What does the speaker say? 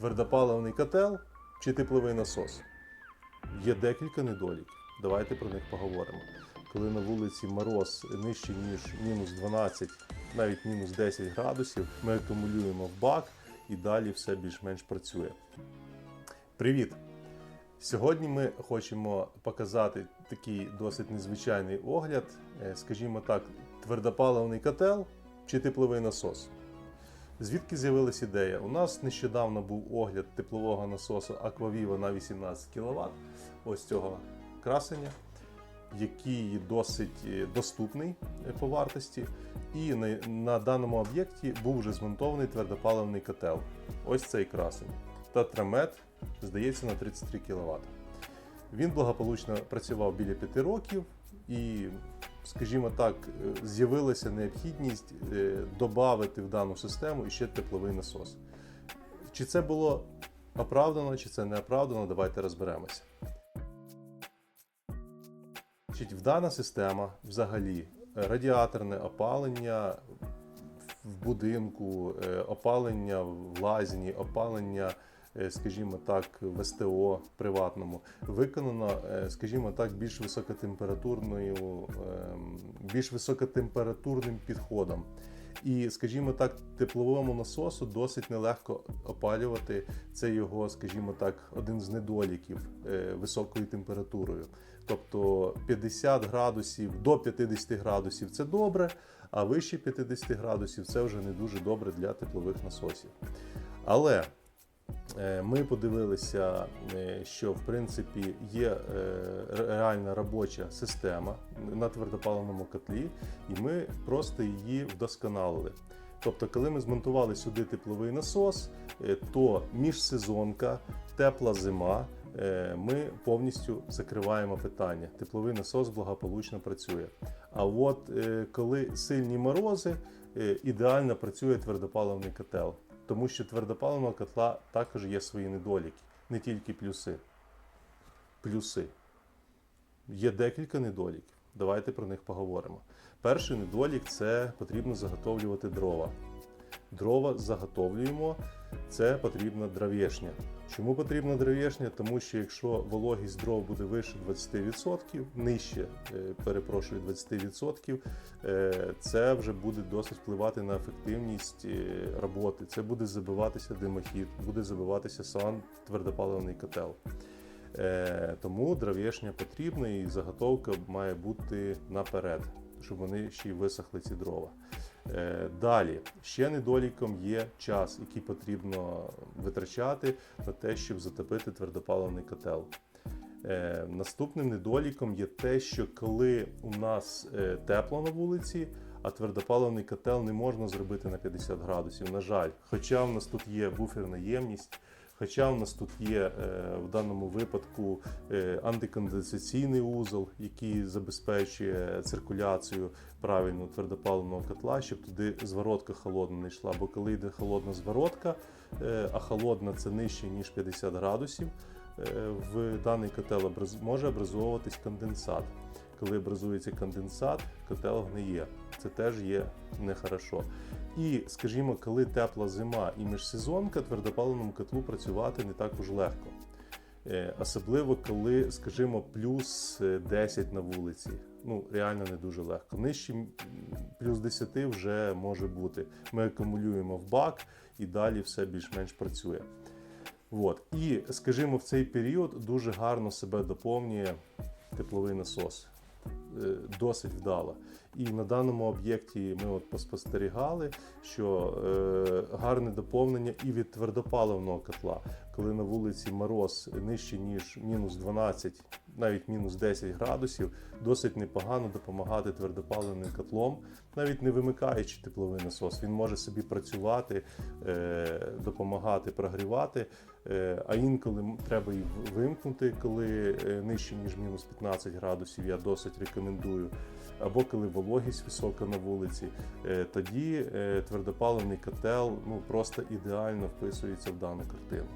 Твердопаливний котел чи тепловий насос? Є декілька недоліків. Давайте про них поговоримо. Коли на вулиці мороз нижче, ніж мінус 12, навіть мінус 10 градусів, ми акумулюємо в бак і далі все більш-менш працює. Привіт! Сьогодні ми хочемо показати такий досить незвичайний огляд, е, скажімо так, твердопаливний котел чи тепловий насос. Звідки з'явилась ідея? У нас нещодавно був огляд теплового насосу Aquaviva на 18 кВт, ось цього красення, який досить е, доступний е, по вартості. І на, даному об'єкті був вже змонтований твердопаливний котел. Ось цей красень. Татрамет, здається, на 33 кВт. Він благополучно працював біля 5 років і, скажімо так, е, з'явилася необхідність додати в дану систему іще тепловий насос. Чи це було оправдано, чи це не оправдано, давайте розберемося. В дана система взагалі е, радіаторне опалення в будинку, е, опалення в лазні, опалення, е, скажімо так, в СТО приватному виконано, е, скажімо так, більш високотемпературною, ем, більш високотемпературним підходом. І, скажімо так, тепловому насосу досить нелегко опалювати. Це його, скажімо так, один з недоліків е, високою температурою. Тобто 50 градусів до 50 градусів це добре, а вище 50 градусів це вже не дуже добре для теплових насосів. Але е, ми подивилися, е, що в принципі є е, реальна робоча система на твердопаливному котлі, і ми просто її вдосконалили. Тобто, коли ми змонтували сюди тепловий насос, е, то міжсезонка, тепла зима, е, ми повністю закриваємо питання. Тепловий насос благополучно працює. А от е, коли сильні морози, е, ідеально працює твердопаливний котел, тому що твердопаливного котла також є свої недоліки, не тільки плюси. Плюси. Є декілька недоліків. Давайте про них поговоримо. Перший недолік це потрібно заготовлювати дрова. Дрова заготовлюємо, це потрібна дровєшня. Чому потрібна дровєшня? Тому що якщо вологість дров буде вище 20%, нижче, е, перепрошую, 20%, е, це вже буде досить впливати на ефективність е, роботи. Це буде забиватися димохід, буде забиватися сам твердопаливний котел. Тому дровєшня потрібна і заготовка має бути наперед, щоб вони ще й висохли ці дрова. Е, Далі, ще недоліком є час, який потрібно витрачати на те, щоб затопити твердопаливний котел. Е, Наступним недоліком є те, що коли у нас е, тепло на вулиці, а твердопаливний котел не можна зробити на 50 градусів. На жаль, хоча в нас тут є буферна ємність, хоча в нас тут є е, в даному випадку е, антиконденсаційний узол, який забезпечує циркуляцію правильно твердопаливного котла, щоб туди зворотка холодна не йшла. Бо коли йде холодна зворотка, е, а холодна це нижче ніж 50 градусів, в даний котел може образовуватись конденсат. Коли образується конденсат, котел гниє. Це теж є нехорошо. І, скажімо, коли тепла зима і міжсезонка, твердопаливному котлу працювати не так уж легко. Е, Особливо, коли, скажімо, плюс е, 10 на вулиці. Ну, реально не дуже легко. Нижче плюс 10 вже може бути. Ми акумулюємо в бак і далі все більш-менш працює. От. І, скажімо, в цей період дуже гарно себе доповнює тепловий насос. Е, Досить вдала. І на даному об'єкті ми от поспостерігали, що е, гарне доповнення і від твердопаливного котла, коли на вулиці мороз нижче, ніж мінус 12, навіть мінус 10 градусів, досить непогано допомагати твердопаливним котлом, навіть не вимикаючи тепловий насос. Він може собі працювати, е, допомагати прогрівати. Е, А інколи треба і вимкнути, коли е, нижче ніж мінус 15 градусів, я досить рекомендую. Або коли вологість висока на вулиці, тоді твердопаливний котел ну просто ідеально вписується в дану картину.